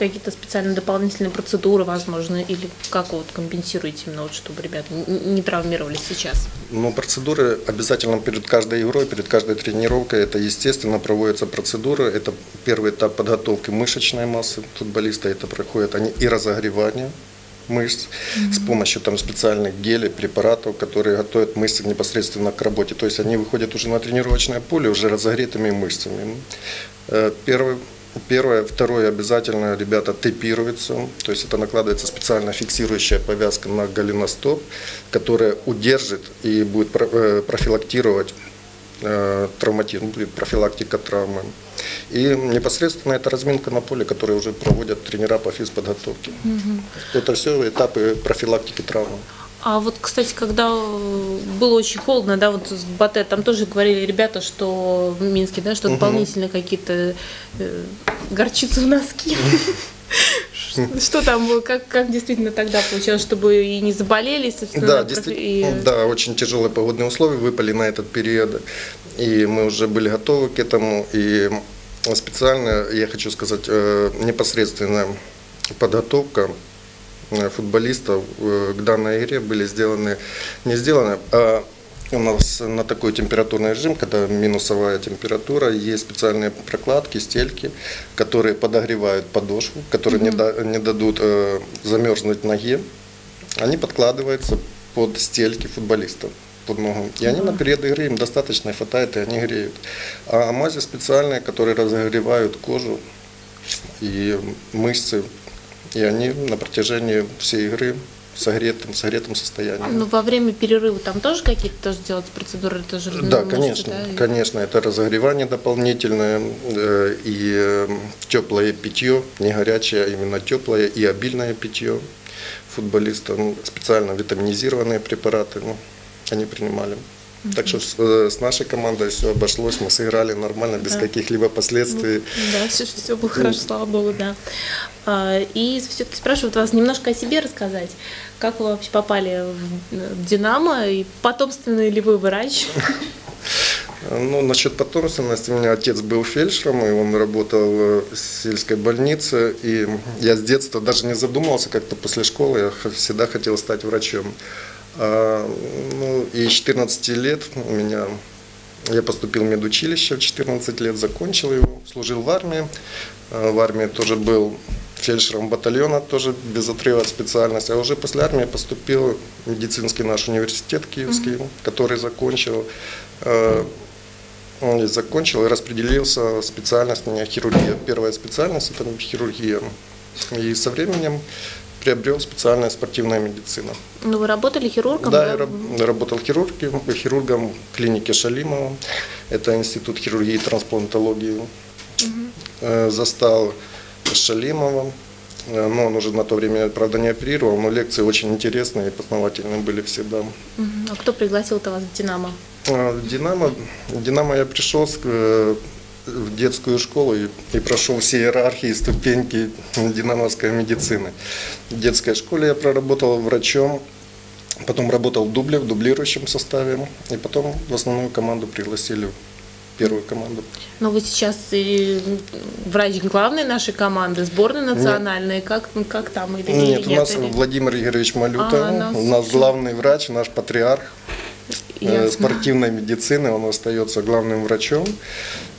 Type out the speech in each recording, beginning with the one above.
какие-то специальные дополнительные процедуры, возможно, или как вы вот компенсируете именно, вот, чтобы ребята н- не травмировались сейчас? Ну, процедуры обязательно перед каждой игрой, перед каждой тренировкой. Это, естественно, проводятся процедуры. Это первый этап подготовки мышечной массы футболиста. Это проходят они и разогревание мышц с помощью там специальных гелей, препаратов, которые готовят мышцы непосредственно к работе. То есть они выходят уже на тренировочное поле уже разогретыми мышцами. Э, Первый Первое, второе обязательно ребята тейпируются, то есть это накладывается специально фиксирующая повязка на голеностоп, которая удержит и будет э, профилактировать э, травматизм, будет профилактика травмы. И непосредственно это разминка на поле, которую уже проводят тренера по физподготовке. Это все этапы профилактики травмы. А вот, кстати, когда э, было очень холодно, да, вот в Батэ, там тоже говорили ребята, что в Минске, да, что дополнительно какие-то э, горчицу в носки. Что там, как, как действительно тогда получалось, чтобы и не заболели, собственно, Да, действительно, и- да, очень тяжелые погодные условия выпали на этот период, и мы уже были готовы к этому, и специально, я хочу сказать, э, непосредственно подготовка э, футболистов э, к данной игре были сделаны, не сделаны, а у нас на такой температурный режим, когда минусовая температура, есть специальные прокладки, стельки, которые подогревают подошву, которые не, да- не дадут э, замерзнуть ноге. Они подкладываются под стельки футболистов под ногу. И они на период игры им достаточно хватает, и они греют. А мази специальные, которые разогревают кожу и мышцы, и они на протяжении всей игры в согретом, в согретом состоянии. Ну, во время перерыва там тоже какие-то тоже делать процедуры, тоже Да, конечно, да, конечно, это разогревание дополнительное э, и э, теплое питье, не горячее, а именно теплое и обильное питье футболистам, специально витаминизированные препараты, ну, они принимали. Так что с, э, с нашей командой все обошлось, мы сыграли нормально, без Да. каких-либо последствий. Да, все, все было хорошо, слава богу, да. А, И все-таки спрашивают вас немножко о себе рассказать. Как вы вообще попали в в Динамо и потомственный ли вы врач? Ну, насчет потомственности, у меня отец был фельдшером, и он работал э, в сельской больнице, и я с детства даже не задумывался, как-то после школы я всегда хотел стать врачом. А, ну, и с 14 лет у меня, я поступил в медучилище, в 14 лет закончил его, служил в армии, А, в армии тоже был фельдшером батальона, тоже без отрыва от специальности, а уже после армии поступил в медицинский наш университет киевский, который закончил. Э, он закончил и распределился специальность у меня хирургия. Первая специальность это хирургия. И со временем приобрел специальная спортивная медицина. Ну, вы работали хирургом? Да, я раб- работал хирургом, хирургом в клинике Шалимова. Это институт хирургии и трансплантологии. Э, Застал Шалимова. Э, Но он уже на то время, правда, не оперировал, но лекции очень интересные и познавательные были всегда. Мгм. А кто пригласил-то вас в Динамо? В Динамо, в Динамо я пришел с- э, в детскую школу и, и прошел все иерархии, ступеньки динамовской медицины. В детской школе я проработал врачом, потом работал в дубле, в дублирующем составе, и потом в основную команду пригласили, первую команду. Ну, вы сейчас и врач главной нашей команды, сборной национальной. Как, ну, как там? Или Нет, у нас или- Владимир Игоревич Малюта, А, у нас главный врач, наш патриарх. Э, Ясно. спортивной медицины, он остается главным врачом.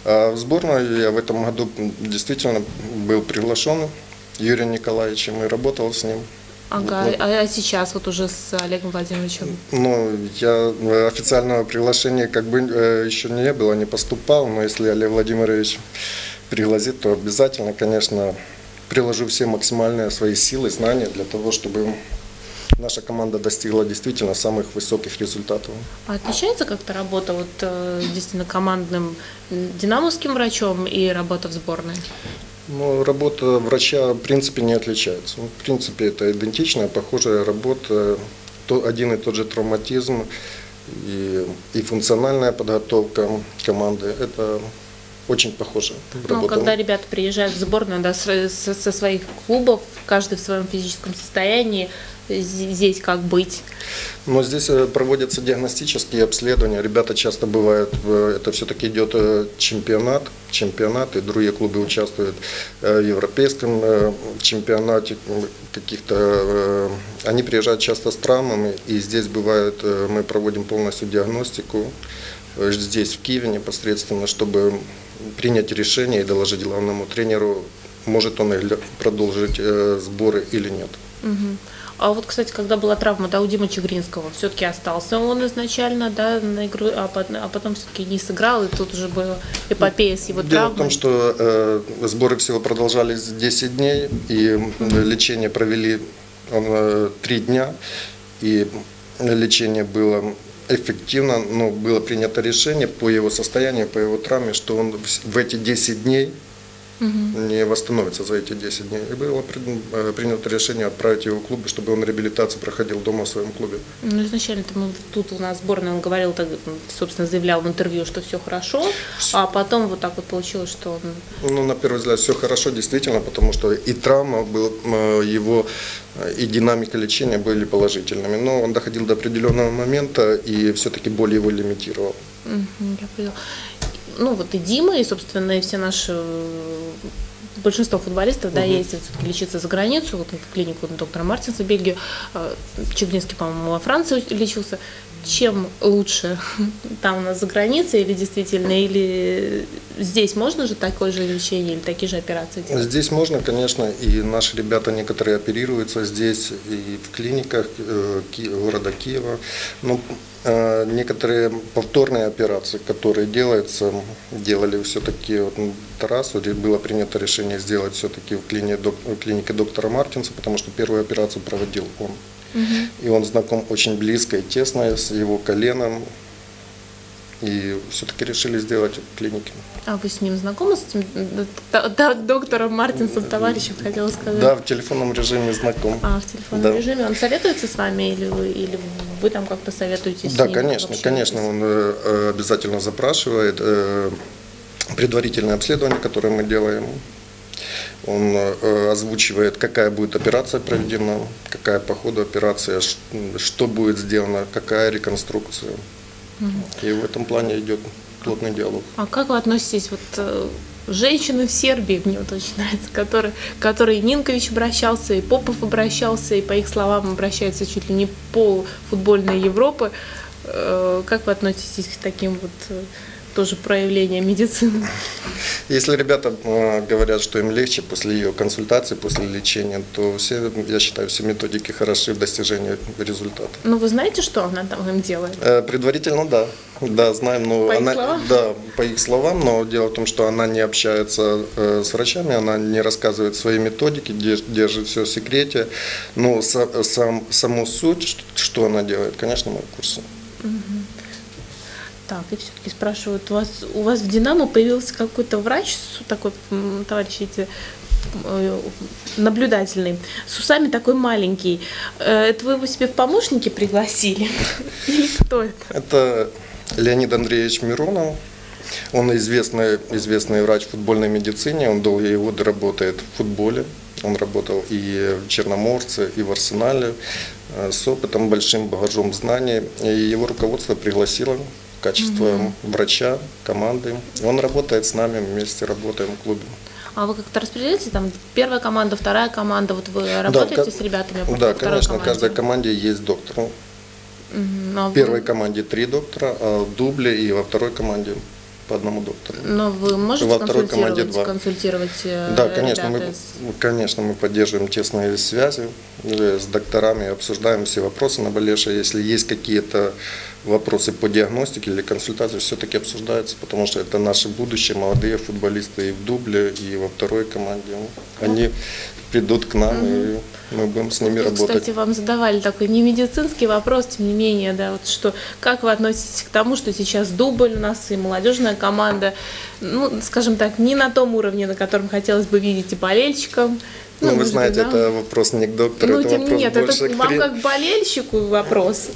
А в сборную я в этом году действительно был приглашен Юрием Николаевичем и работал с ним. Ага, а, а сейчас вот уже с Олегом Владимировичем? Ну, я э, официального приглашения как бы э, еще не было, не поступал, но если Олег Владимирович пригласит, то обязательно, конечно, приложу все максимальные свои силы, знания для того, чтобы наша команда достигла действительно самых высоких результатов. А отличается как-то работа вот э, действительно командным м, динамовским врачом и работа в сборной? Ну, работа врача в принципе не отличается. В принципе, это идентичная, похожая работа, то, один и тот же травматизм и, и функциональная подготовка команды. Это очень похоже. Ну, работа. когда ребята приезжают в сборную да, с- с- со своих клубов, каждый в своем физическом состоянии, здесь как быть? Но здесь э, проводятся диагностические обследования. Ребята часто бывают, э, это все-таки идет э, чемпионат, чемпионат, и другие клубы участвуют в европейском чемпионате каких-то. Они приезжают часто с травмами, и здесь бывает, мы проводим полностью диагностику здесь, в Киеве непосредственно, чтобы принять решение и доложить главному тренеру, может он продолжить сборы или нет. Угу. А вот, кстати, когда была травма, да, у Димы Чегринского, все-таки остался он изначально, да, на игру, а потом, а потом все-таки не сыграл, и тут уже была эпопея с его травмой. Дело в том, что э, сборы всего продолжались 10 дней, и mm-hmm. лечение провели э, 3 дня, и лечение было эффективно, но было принято решение по его состоянию, по его травме, что он в эти 10 дней угу. не восстановится за эти 10 дней. И было э, принято решение отправить его в клуб, чтобы он реабилитацию проходил дома в своем клубе. Ну, изначально мы, тут у нас сборная, он говорил, так, собственно, заявлял в интервью, что все хорошо, а потом вот так вот получилось, что он... Ну, на первый взгляд, все хорошо, действительно, потому что и травма, был, э, его э, и динамика лечения были положительными. Но он доходил до определенного момента, и все-таки боль его лимитировал. Я поняла ну вот и Дима, и, собственно, и все наши большинство футболистов, да, угу. ездят лечиться за границу, вот в клинику доктора Мартинса в Бельгию, а, Чеглинский, по-моему, во Франции лечился. Чем лучше там у нас за границей или действительно, или здесь можно же такое же лечение или такие же операции делать? Здесь можно, конечно, и наши ребята некоторые оперируются здесь и в клиниках э, города Киева. Но Э, некоторые повторные операции, которые делаются, делали все-таки вот раз, было принято решение сделать все-таки в клинике доктора Мартинса, потому что первую операцию проводил он. Угу. И он знаком очень близко и тесно с его коленом, и все-таки решили сделать в клинике. А вы с ним знакомы, с этим доктором Мартинсом, товарищем, хотела сказать? Да, в телефонном режиме знаком. А, в телефонном да. режиме. Он советуется с вами или вы, или вы там как-то советуетесь Да, конечно, вообще? конечно. Он э, обязательно запрашивает э, предварительное обследование, которое мы делаем. Он э, озвучивает, какая будет операция проведена, какая по ходу операция, что будет сделано, какая реконструкция. И в этом плане идет плотный диалог. А как вы относитесь вот э, женщины в Сербии, мне вот очень нравится, которые, которые Нинкович обращался, и Попов обращался, и по их словам обращаются чуть ли не пол футбольной Европы. Э, как вы относитесь к таким вот тоже проявление медицины. Если ребята э, говорят, что им легче после ее консультации, после лечения, то все, я считаю, все методики хороши в достижении результата. Ну вы знаете, что она там им делает? Э, предварительно, да. Да, знаем, но по она, их словам? да, по их словам, но дело в том, что она не общается э, с врачами, она не рассказывает свои методики, держит все в секрете. Но сам, саму суть, что она делает, конечно, мы в курсе. Угу. Так, и все-таки спрашивают, у вас, у вас в Динамо появился какой-то врач, такой товарищ эти э, наблюдательный, с усами такой маленький. Э, это вы его себе в помощники пригласили? Или кто это? Это Леонид Андреевич Миронов. Он известный, известный врач в футбольной медицине. Он долгие годы работает в футболе. Он работал и в Черноморце, и в Арсенале э, с опытом, большим багажом знаний. И его руководство пригласило качестве угу. врача, команды. Он работает с нами, вместе работаем в клубе. А вы как-то распределяете, там, первая команда, вторая команда, вот вы работаете да, с ребятами? Да, конечно, в каждой команде есть доктор. Угу, а в первой вы... команде три доктора, а в дубле и во второй команде по одному доктору. Но вы можете Во второй команде два. консультировать э, Да, конечно, мы, конечно, мы поддерживаем тесные связи э, с докторами, обсуждаем все вопросы наболевшие. Если есть какие-то вопросы по диагностике или консультации, все-таки обсуждаются, потому что это наши будущие молодые футболисты и в дубле, и во второй команде. Они придут к нам, и мы будем с ними вот, работать. Кстати, вам задавали такой не медицинский вопрос, тем не менее, да, вот что, как вы относитесь к тому, что сейчас дубль у нас и молодежная команда, ну, скажем так, не на том уровне, на котором хотелось бы видеть и болельщикам, ну, вы знаете, да? это вопрос не к доктору, ну, это тем вопрос нет, больше это к вам как болельщику вопрос.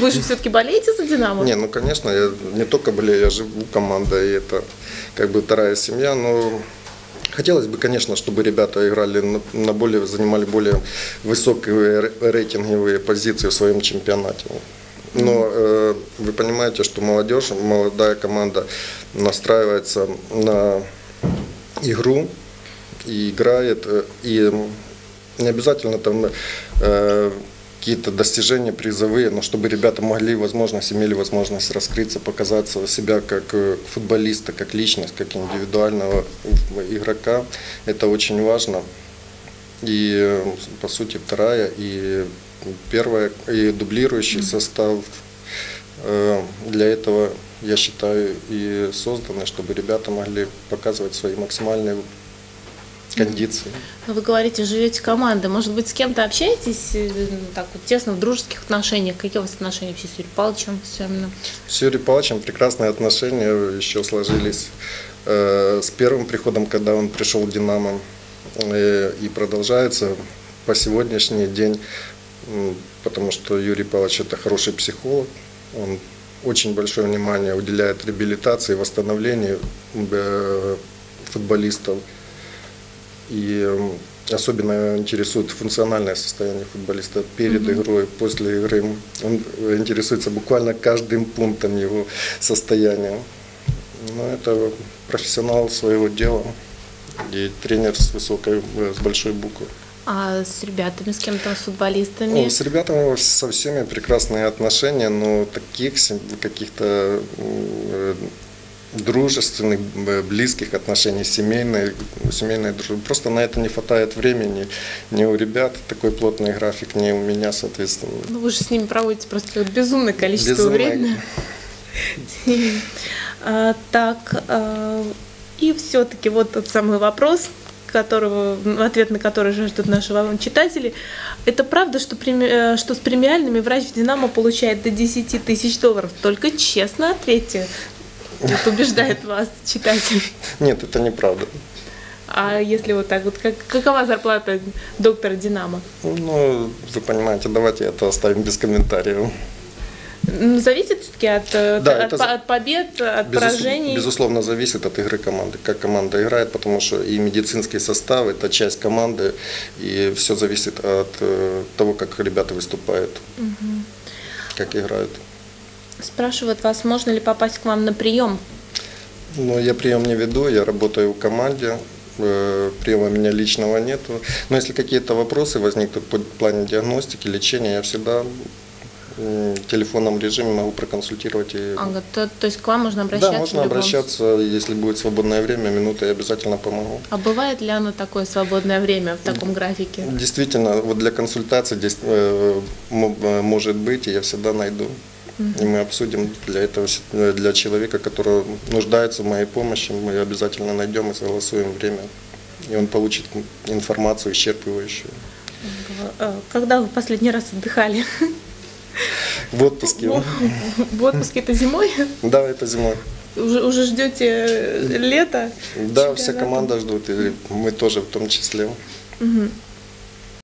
Вы же все-таки болеете за Динамо? Не, ну конечно, я не только болею, я живу командой, и это как бы вторая семья, но Хотелось бы, конечно, чтобы ребята играли на, более, занимали более высокие ре- рейтинговые позиции в своем чемпионате. Но э, вы понимаете, что молодежь, молодая команда настраивается на игру и играет, э, и не обязательно там э, какие-то достижения призовые, но чтобы ребята могли возможность, имели возможность раскрыться, показать себя как э, футболиста, как личность, как индивидуального игрока, это очень важно. И э, по сути вторая и первая и дублирующий состав э, для этого я считаю и созданы, чтобы ребята могли показывать свои максимальные кондиции. Ну, Вы говорите, живете командой. Может быть, с кем-то общаетесь э, так вот тесно в дружеских отношениях? Какие у вас отношения вообще с Юрием Павловичем? С Юрием Павловичем прекрасные отношения еще сложились э, с первым приходом, когда он пришел в «Динамо», э, и продолжается по сегодняшний день, потому что Юрий Павлович это хороший психолог, он очень большое внимание уделяет реабилитации, восстановлению э, футболистов. И особенно интересует функциональное состояние футболиста перед игрой, после игры. Он интересуется буквально каждым пунктом его состояния. Но это профессионал своего дела и тренер с высокой, э, с большой буквы. А с ребятами, с кем-то, с футболистами? Ну, с ребятами со всеми прекрасные отношения, но таких каких-то э, дружественных, э, близких отношений, семейной, семейной дружбы. Просто на это не хватает времени. Ни у ребят такой плотный график, ни у меня, соответственно. Ну, вы же с ними проводите просто безумное количество Безумное. времени. А, Так, а, и все-таки вот тот самый вопрос, которого, ответ на который ждут наши вам читатели. Это правда, что, преми- э, что с премиальными врач в «Динамо» получает до 10 тысяч долларов? Только честно ответьте. Вот убеждает вас читатель. Нет, это неправда. А если вот так вот, как, какова зарплата доктора «Динамо»? Ну, вы понимаете, давайте это оставим без комментариев. Ну, Зависит все-таки от, э, Да, от, это от побед, от Безус- поражений. Безусловно, зависит от игры команды, как команда играет, потому что и медицинский состав – это часть команды, и все зависит от э, того, как ребята выступают, как играют. Спрашивают вас, можно ли попасть к вам на прием? Но я прием не веду, я работаю в команде, э, приема у меня личного нету. Но если какие-то вопросы возникнут по плане диагностики, лечения, я всегда в телефонном режиме могу проконсультировать. И... Ага, то, то есть к вам можно обращаться? Да, можно обращаться, если будет свободное время, минута, я обязательно помогу. А бывает ли оно такое свободное время в таком графике? Действительно, вот для консультации здесь э, э, может быть, и я всегда найду. И мы обсудим для этого, э, для человека, который нуждается в моей помощи, мы обязательно найдем и согласуем время. И он получит информацию исчерпывающую. Э, Когда вы последний раз отдыхали? В отпуске. В отпуске это зимой? Да, это зимой. Уже, уже ждете лета? Да, вся команда ждут, и мы тоже в том числе. Мгм.